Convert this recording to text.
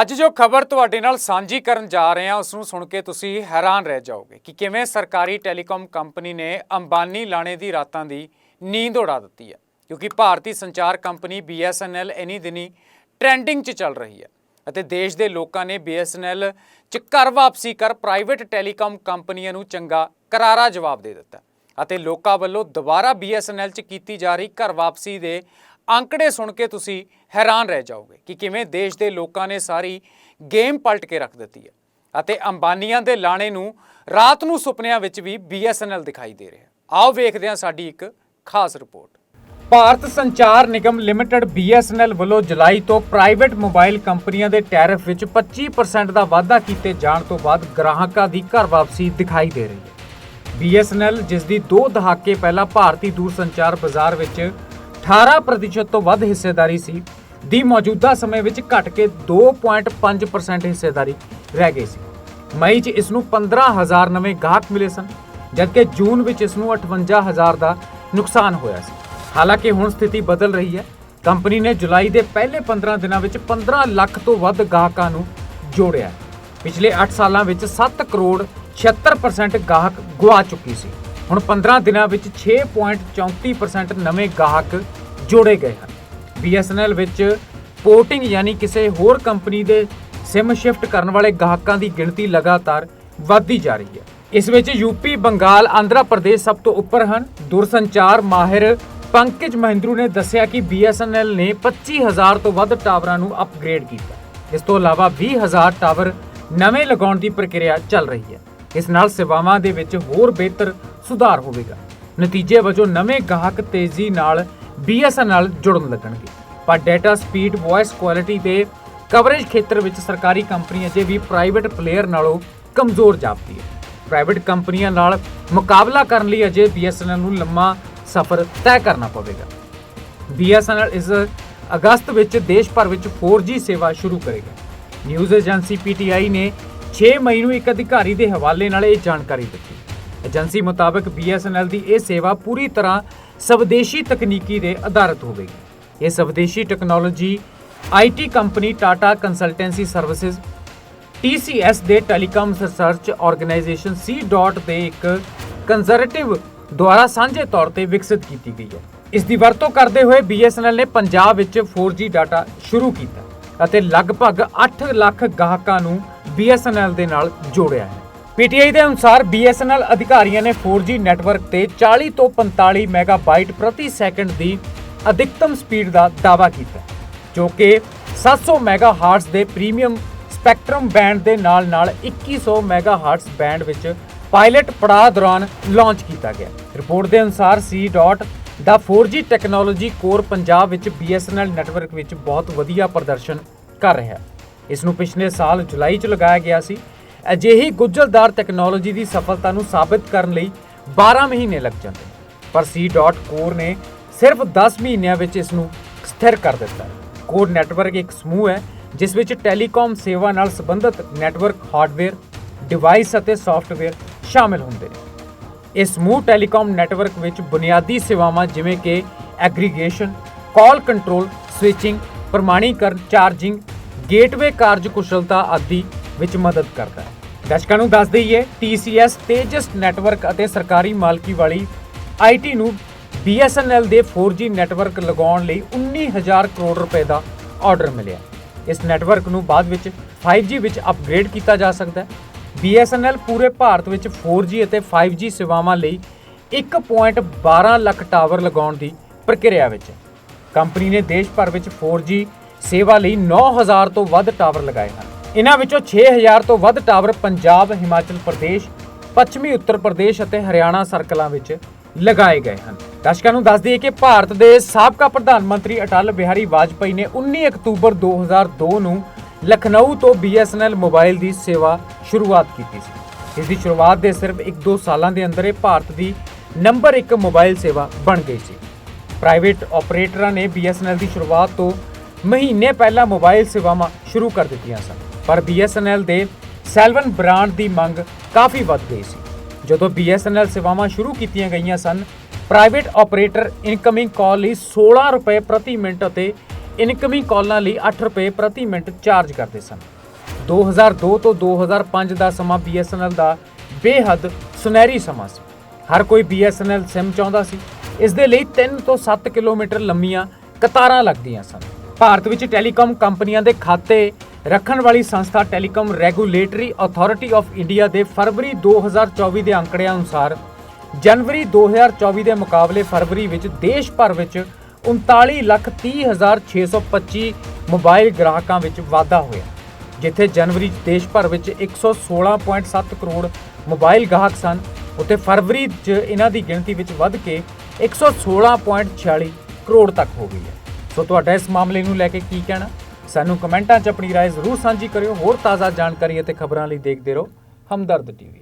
ਅੱਜ ਜੋ ਖਬਰ ਤੁਹਾਡੇ ਨਾਲ ਸਾਂਝੀ ਕਰਨ ਜਾ ਰਹੇ ਹਾਂ ਉਸ ਨੂੰ ਸੁਣ ਕੇ ਤੁਸੀਂ ਹੈਰਾਨ ਰਹਿ ਜਾਓਗੇ ਕਿ ਕਿਵੇਂ ਸਰਕਾਰੀ ਟੈਲੀਕਾਮ ਕੰਪਨੀ ਨੇ ਅੰਬਾਨੀ ਲਾਣੇ ਦੀ ਰਾਤਾਂ ਦੀ ਨੀਂਦ ਉਡਾ ਦਿੱਤੀ ਹੈ। ਕਿਉਂਕਿ ਭਾਰਤੀ ਸੰਚਾਰ ਕੰਪਨੀ BSNL ਇਨੀ ਦਿਨੀ ਟ੍ਰੈਂਡਿੰਗ 'ਚ ਚੱਲ ਰਹੀ ਹੈ ਅਤੇ ਦੇਸ਼ ਦੇ ਲੋਕਾਂ ਨੇ BSNL 'ਚ ਘਰ ਵਾਪਸੀ ਕਰ ਪ੍ਰਾਈਵੇਟ ਟੈਲੀਕਾਮ ਕੰਪਨੀਆਂ ਨੂੰ ਚੰਗਾ ਕਰਾਰਾ ਜਵਾਬ ਦੇ ਦਿੱਤਾ ਅਤੇ ਲੋਕਾਂ ਵੱਲੋਂ ਦੁਬਾਰਾ BSNL 'ਚ ਕੀਤੀ ਜਾ ਰਹੀ ਘਰ ਵਾਪਸੀ ਦੇ ਅੰਕੜੇ ਸੁਣ ਕੇ ਤੁਸੀਂ ਹੈਰਾਨ ਰਹਿ ਜਾਓਗੇ ਕਿ ਕਿਵੇਂ ਦੇਸ਼ ਦੇ ਲੋਕਾਂ ਨੇ ਸਾਰੀ ਗੇਮ ਪਲਟ ਕੇ ਰੱਖ ਦਿੱਤੀ ਹੈ ਅਤੇ ਅੰਬਾਨੀਆਂ ਦੇ ਲਾਣੇ ਨੂੰ ਰਾਤ ਨੂੰ ਸੁਪਨਿਆਂ ਵਿੱਚ ਵੀ BSNL ਦਿਖਾਈ ਦੇ ਰਿਹਾ ਆਓ ਵੇਖਦੇ ਹਾਂ ਸਾਡੀ ਇੱਕ ਖਾਸ ਰਿਪੋਰਟ। ਭਾਰਤ ਸੰਚਾਰ ਨਿਗਮ ਲਿਮਟਿਡ BSNL ਵੱਲੋਂ ਜੁਲਾਈ ਤੋਂ ਪ੍ਰਾਈਵੇਟ ਮੋਬਾਈਲ ਕੰਪਨੀਆਂ ਦੇ ਟੈਰਿਫ ਵਿੱਚ 25% ਦਾ ਵਾਧਾ ਕੀਤੇ ਜਾਣ ਤੋਂ ਬਾਅਦ ਗ੍ਰਾਹਕਾਂ ਦੀ ਘਰ ਵਾਪਸੀ ਦਿਖਾਈ ਦੇ ਰਹੀ ਹੈ। BSNL ਜਿਸ ਦੀ 2 ਦਹਾਕੇ ਪਹਿਲਾਂ ਭਾਰਤੀ ਦੂਰਸੰਚਾਰ ਬਾਜ਼ਾਰ ਵਿੱਚ 18% ਤੋਂ ਵੱਧ ਹਿੱਸੇਦਾਰੀ ਸੀ। ਦੀ ਮੌਜੂਦਾ ਸਮੇਂ ਵਿੱਚ ਘਟ ਕੇ 2.5% ਹਿੱਸੇਦਾਰੀ ਰਹਿ ਗਈ ਸੀ। ਮਈ 'ਚ ਇਸ ਨੂੰ 15000 ਨਵੇਂ ਗਾਹਕ ਮਿਲੇ ਸਨ, ਜਦਕਿ ਜੂਨ ਵਿੱਚ ਇਸ ਨੂੰ 58000 ਦਾ ਨੁਕਸਾਨ ਹੋਇਆ ਸੀ। ਹਾਲਾਂਕਿ ਹੁਣ ਸਥਿਤੀ ਬਦਲ ਰਹੀ ਹੈ। ਕੰਪਨੀ ਨੇ ਜੁਲਾਈ ਦੇ ਪਹਿਲੇ 15 ਦਿਨਾਂ ਵਿੱਚ 15 ਲੱਖ ਤੋਂ ਵੱਧ ਗਾਹਕਾਂ ਨੂੰ ਜੋੜਿਆ। ਪਿਛਲੇ 8 ਸਾਲਾਂ ਵਿੱਚ 7 ਕਰੋੜ 76% ਗਾਹਕ ਗੁਆ ਚੁੱਕੀ ਸੀ। ਹੁਣ 15 ਦਿਨਾਂ ਵਿੱਚ 6.34% ਨਵੇਂ ਗਾਹਕ ਜੋੜੇ ਗਏ ਹਨ। BSNL ਵਿੱਚ ਪੋਰਟਿੰਗ ਯਾਨੀ ਕਿਸੇ ਹੋਰ ਕੰਪਨੀ ਦੇ SIM ਸ਼ਿਫਟ ਕਰਨ ਵਾਲੇ ਗਾਹਕਾਂ ਦੀ ਗਿਣਤੀ ਲਗਾਤਾਰ ਵਧਦੀ ਜਾ ਰਹੀ ਹੈ। ਇਸ ਵਿੱਚ ਯੂਪੀ ਬੰਗਾਲ, ਆਂਧਰਾ ਪ੍ਰਦੇਸ਼ ਸਭ ਤੋਂ ਉੱਪਰ ਹਨ। ਦੂਰਸੰਚਾਰ ਮਾਹਿਰ ਪੰਕਜ ਮਹਿੰਦਰੂ ਨੇ ਦੱਸਿਆ ਕਿ BSNL ਨੇ 25000 ਤੋਂ ਵੱਧ ਟਾਵਰਾਂ ਨੂੰ ਅਪਗ੍ਰੇਡ ਕੀਤਾ। ਇਸ ਤੋਂ ਇਲਾਵਾ 20000 ਟਾਵਰ ਨਵੇਂ ਲਗਾਉਣ ਦੀ ਪ੍ਰਕਿਰਿਆ ਚੱਲ ਰਹੀ ਹੈ। ਇਸ ਨਾਲ ਸੇਵਾਵਾਂ ਦੇ ਵਿੱਚ ਹੋਰ ਬਿਹਤਰ ਸੁਧਾਰ ਹੋਵੇਗਾ। ਨਤੀਜੇ ਵਜੋਂ ਨਵੇਂ ਗਾਹਕ ਤੇਜ਼ੀ ਨਾਲ BSNL ਜੁੜਨ ਲੱਗਣਗੇ। ਪਰ ਡਾਟਾ ਸਪੀਡ ਵੌਇਸ ਕੁਆਲਿਟੀ ਤੇ ਕਵਰੇਜ ਖੇਤਰ ਵਿੱਚ ਸਰਕਾਰੀ ਕੰਪਨੀ ਅਜੇ ਵੀ ਪ੍ਰਾਈਵੇਟ ਪਲੇਅਰ ਨਾਲੋਂ ਕਮਜ਼ੋਰ ਜਾਪਦੀ ਹੈ। ਪ੍ਰਾਈਵੇਟ ਕੰਪਨੀਆਂ ਨਾਲ ਮੁਕਾਬਲਾ ਕਰਨ ਲਈ ਅਜੇ BSNL ਨੂੰ ਲੰਮਾ ਸਫ਼ਰ ਤੈਅ ਕਰਨਾ ਪਵੇਗਾ। BSNL ਇਸ ਅਗਸਤ ਵਿੱਚ ਦੇਸ਼ ਭਰ ਵਿੱਚ 4G ਸੇਵਾ ਸ਼ੁਰੂ ਕਰੇਗਾ। ਨਿਊਜ਼ ਏਜੰਸੀ PTI ਨੇ 6 ਮਈ ਨੂੰ ਇੱਕ ਅਧਿਕਾਰੀ ਦੇ ਹਵਾਲੇ ਨਾਲ ਇਹ ਜਾਣਕਾਰੀ ਦਿੱਤੀ ਏਜੰਸੀ ਮੁਤਾਬਕ BSNL ਦੀ ਇਹ ਸੇਵਾ ਪੂਰੀ ਤਰ੍ਹਾਂ ਸਵਦੇਸ਼ੀ ਤਕਨੀਕੀ ਦੇ ਆਧਾਰਿਤ ਹੋਵੇਗੀ ਇਹ ਸਵਦੇਸ਼ੀ technology IT company Tata consultancy services TCS ਦੇ ਟੈਲੀਕਾਮ ਰਿਸਰਚ ਆਰਗੇਨਾਈਜੇਸ਼ਨ C. ਦੇ ਇੱਕ ਕੰਜ਼ਰਵੇਟਿਵ ਦੁਆਰਾ ਸਾਂਝੇ ਤੌਰ ਤੇ ਵਿਕਸਿਤ ਕੀਤੀ ਗਈ ਹੈ ਇਸ ਦੀ ਵਰਤੋਂ ਕਰਦੇ ਹੋਏ BSNL ਨੇ ਪੰਜਾਬ ਵਿੱਚ 4G ਡਾਟਾ ਸ਼ੁਰੂ ਕੀਤਾ ਅਤੇ ਲਗਭਗ 8 ਲੱਖ ਗਾਹਕਾਂ ਨੂੰ BSNL ਦੇ ਨਾਲ ਜੋੜਿਆ ਹੈ PTI ਦੇ ਅਨੁਸਾਰ BSNL ਅਧਿਕਾਰੀਆਂ ਨੇ 4G ਨੈਟਵਰਕ ਤੇ 40 ਤੋਂ 45 ਮੈਗਾਬਾਈਟ ਪ੍ਰਤੀ ਸੈਕਿੰਡ ਦੀ ਅਧਿਕਤਮ ਸਪੀਡ ਦਾ ਦਾਅਵਾ ਕੀਤਾ, ਜੋ ਕਿ 700 ਮੈਗਾਹਰਟਜ਼ ਦੇ ਪ੍ਰੀਮੀਅਮ ਸਪੈਕਟਰਮ ਬੈਂਡ ਦੇ ਨਾਲ-ਨਾਲ 2100 ਮੈਗਾਹਰਟਜ਼ ਬੈਂਡ ਵਿੱਚ ਪਾਇਲਟ ਪੜਾਅ ਦੌਰਾਨ ਲਾਂਚ ਕੀਤਾ ਗਿਆ ਰਿਪੋਰਟ ਦੇ ਅਨੁਸਾਰ C. ਦਾ 4G ਟੈਕਨੋਲੋਜੀ ਕੋਰ ਪੰਜਾਬ ਵਿੱਚ BSNL ਨੈਟਵਰਕ ਵਿੱਚ ਬਹੁਤ ਵਧੀਆ ਪ੍ਰਦਰਸ਼ਨ ਕਰ ਰਿਹਾ ਹੈ ਇਸ ਨੂੰ ਪਿਛਲੇ ਸਾਲ ਜੁਲਾਈ 'ਚ ਲਗਾਇਆ ਗਿਆ ਸੀ ਅਜਿਹੀ ਗੁੰਝਲਦਾਰ ਟੈਕਨੋਲੋਜੀ ਦੀ ਸਫਲਤਾ ਨੂੰ ਸਾਬਿਤ ਕਰਨ ਲਈ 12 ਮਹੀਨੇ ਲੱਗ ਜਾਂਦੇ ਨੇ। ਪਰ C. ਕੋਰ ਨੇ ਸਿਰਫ 10 ਮਹੀਨਿਆਂ ਵਿੱਚ ਇਸ ਨੂੰ ਸਥਿਰ ਕਰ ਦਿੱਤਾ ਕੋਰ ਨੈਟਵਰਕ ਇੱਕ ਸਮੂਹ ਹੈ, ਜਿਸ ਵਿੱਚ ਟੈਲੀਕਾਮ ਸੇਵਾ ਨਾਲ ਸੰਬੰਧਿਤ ਨੈਟਵਰਕ ਹਾਰਡਵੇਅਰ ਡਿਵਾਈਸ ਅਤੇ ਸੌਫਟਵੇਅਰ ਸ਼ਾਮਿਲ ਹੁੰਦੇ ਨੇ ਇਹ ਸਮੂਹ ਟੈਲੀਕਾਮ ਨੈਟਵਰਕ ਵਿੱਚ ਬੁਨਿਆਦੀ ਸੇਵਾਵਾਂ ਜਿਵੇਂ ਕਿ ਐਗਰੀਗੇਸ਼ਨ ਕਾਲ ਕੰਟਰੋਲ ਸਵਿਚਿੰਗ ਪ੍ਰਮਾਣੀਕਰਨ ਚਾਰਜਿੰਗ ਗੇਟਵੇ ਕਾਰਜਕੁਸ਼ਲਤਾ ਆਦਿ ਵਿੱਚ ਮਦਦ ਕਰਦਾ ਹੈ। ਦਰਸ਼ਕਾਂ ਨੂੰ ਦੱਸ ਦਈਏ TCS ਤੇਜਸ ਨੈਟਵਰਕ ਅਤੇ ਸਰਕਾਰੀ ਮਾਲਕੀ ਵਾਲੀ IT ਨੂੰ BSNL ਦੇ 4G ਨੈਟਵਰਕ ਲਗਾਉਣ ਲਈ 19000 ਕਰੋੜ ਰੁਪਏ ਦਾ ਆਰਡਰ ਮਿਲਿਆ ਇਸ ਨੈਟਵਰਕ ਨੂੰ ਬਾਅਦ ਵਿੱਚ 5G ਵਿੱਚ ਅਪਗ੍ਰੇਡ ਕੀਤਾ ਜਾ ਸਕਦਾ ਹੈ। BSNL ਪੂਰੇ ਭਾਰਤ ਵਿੱਚ 4G ਅਤੇ 5G ਸੇਵਾਵਾਂ ਲਈ 1.12 ਲੱਖ ਟਾਵਰ ਲਗਾਉਣ ਦੀ ਪ੍ਰਕਿਰਿਆ ਵਿੱਚ ਹੈ। ਕੰਪਨੀ ਨੇ ਦੇਸ਼ ਭਰ ਵਿੱਚ 4G ਸੇਵਾ ਲਈ 9000 ਤੋਂ ਵੱਧ ਟਾਵਰ ਲਗਾਏ ਹਨ। ਇਹਨਾਂ ਵਿੱਚੋਂ 6000 ਤੋਂ ਵੱਧ ਟਾਵਰ ਪੰਜਾਬ, ਹਿਮਾਚਲ ਪ੍ਰਦੇਸ਼, ਪੱਛਮੀ ਉੱਤਰ ਪ੍ਰਦੇਸ਼ ਅਤੇ ਹਰਿਆਣਾ ਸਰਕਲਾਂ ਵਿੱਚ ਲਗਾਏ ਗਏ ਹਨ। ਦਰਸ਼ਕਾਂ ਨੂੰ ਦੱਸ ਦਈਏ ਕਿ ਭਾਰਤ ਦੇ ਸਾਬਕਾ ਪ੍ਰਧਾਨ ਮੰਤਰੀ ਅਟਲ ਬਿਹਾਰੀ ਵਾਜਪਾਈ ਨੇ 19 ਅਕਤੂਬਰ 2002 ਨੂੰ ਲਖਨਊ ਤੋਂ BSNL ਮੋਬਾਈਲ ਦੀ ਸੇਵਾ ਸ਼ੁਰੂਆਤ ਕੀਤੀ ਸੀ। ਇਸ ਦੀ ਸ਼ੁਰੂਆਤ ਦੇ ਸਿਰਫ 1-2 ਸਾਲਾਂ ਦੇ ਅੰਦਰ ਇਹ ਭਾਰਤ ਦੀ ਨੰਬਰ 1 ਮੋਬਾਈਲ ਸੇਵਾ ਬਣ ਗਈ ਸੀ। ਪ੍ਰਾਈਵੇਟ ਆਪਰੇਟਰਾਂ ਨੇ BSNL ਦੀ ਸ਼ੁਰੂਆਤ ਤੋਂ ਮਹੀਨੇ ਪਹਿਲਾਂ ਮੋਬਾਈਲ ਸੇਵਾਵਾਂ ਸ਼ੁਰੂ ਕਰ ਦਿੱਤੀਆਂ ਸਨ, ਪਰ BSNL ਦੇ ਸੈਲਵਨ ਬ੍ਰਾਂਡ ਦੀ ਮੰਗ ਕਾਫੀ ਵੱਧ ਗਈ ਸੀ। ਜਦੋਂ BSNL ਸੇਵਾਵਾਂ ਸ਼ੁਰੂ ਕੀਤੀਆਂ ਗਈਆਂ ਸਨ, ਪ੍ਰਾਈਵੇਟ ਆਪਰੇਟਰ ਇਨਕਮਿੰਗ ਕਾਲ ਲਈ 16 ਰੁਪਏ ਪ੍ਰਤੀ ਮਿੰਟ ਅਤੇ ਇਨਕਮਿੰਗ ਕਾਲਾਂ ਲਈ 8 ਰੁਪਏ ਪ੍ਰਤੀ ਮਿੰਟ ਚਾਰਜ ਕਰਦੇ ਸਨ। 2002 ਤੋਂ 2005 ਦਾ ਸਮਾਂ BSNL ਦਾ ਬੇਹੱਦ ਸੁਨਹਿਰੀ ਸਮਾਂ ਸੀ। ਹਰ ਕੋਈ BSNL SIM ਚਾਹੁੰਦਾ ਸੀ। ਇਸ ਦੇ ਲਈ 3 ਤੋਂ 7 ਕਿਲੋਮੀਟਰ ਲੰਮੀਆਂ ਕਤਾਰਾਂ ਲੱਗਦੀਆਂ ਸਨ। ਭਾਰਤ ਵਿੱਚ ਟੈਲੀਕਾਮ ਕੰਪਨੀਆਂ ਦੇ ਖਾਤੇ ਰੱਖਣ ਵਾਲੀ ਸੰਸਥਾ telecom regulatory authority of India ਦੇ ਫਰਵਰੀ 2024 ਦੇ ਅੰਕੜਿਆਂ ਅਨੁਸਾਰ ਜਨਵਰੀ 2024 ਦੇ ਮੁਕਾਬਲੇ ਫਰਵਰੀ ਵਿੱਚ ਦੇਸ਼ ਭਰ ਵਿੱਚ 39,30,625 ਮੋਬਾਈਲ ਗ੍ਰਾਹਕਾਂ ਵਿੱਚ ਵਾਧਾ ਹੋਇਆ ਜਿੱਥੇ ਜਨਵਰੀ ਦੇਸ਼ ਭਰ ਵਿੱਚ 116.7 ਕਰੋੜ ਮੋਬਾਈਲ ਗਾਹਕ ਸਨ ਉੱਥੇ ਫਰਵਰੀ 'ਚ ਇਹਨਾਂ ਦੀ ਗਿਣਤੀ ਵਿੱਚ ਵੱਧ ਕੇ 116.46 ਕਰੋੜ ਤੱਕ ਹੋ ਗਈ ਹੈ। ਸੋ ਤੁਹਾਡਾ ਇਸ ਮਾਮਲੇ ਨੂੰ ਲੈ ਕੇ ਕੀ ਕਹਿਣਾ ਸਾਨੂੰ ਕਮੈਂਟਾਂ 'ਚ ਆਪਣੀ رائے ਜ਼ਰੂਰ ਸਾਂਝੀ ਕਰਿਓ ਹੋਰ ਤਾਜ਼ਾ ਜਾਣਕਾਰੀ ਅਤੇ ਖਬਰਾਂ ਲਈ ਦੇਖਦੇ ਰਹੋ ਹਮਦਰਦ ਟੀਵੀ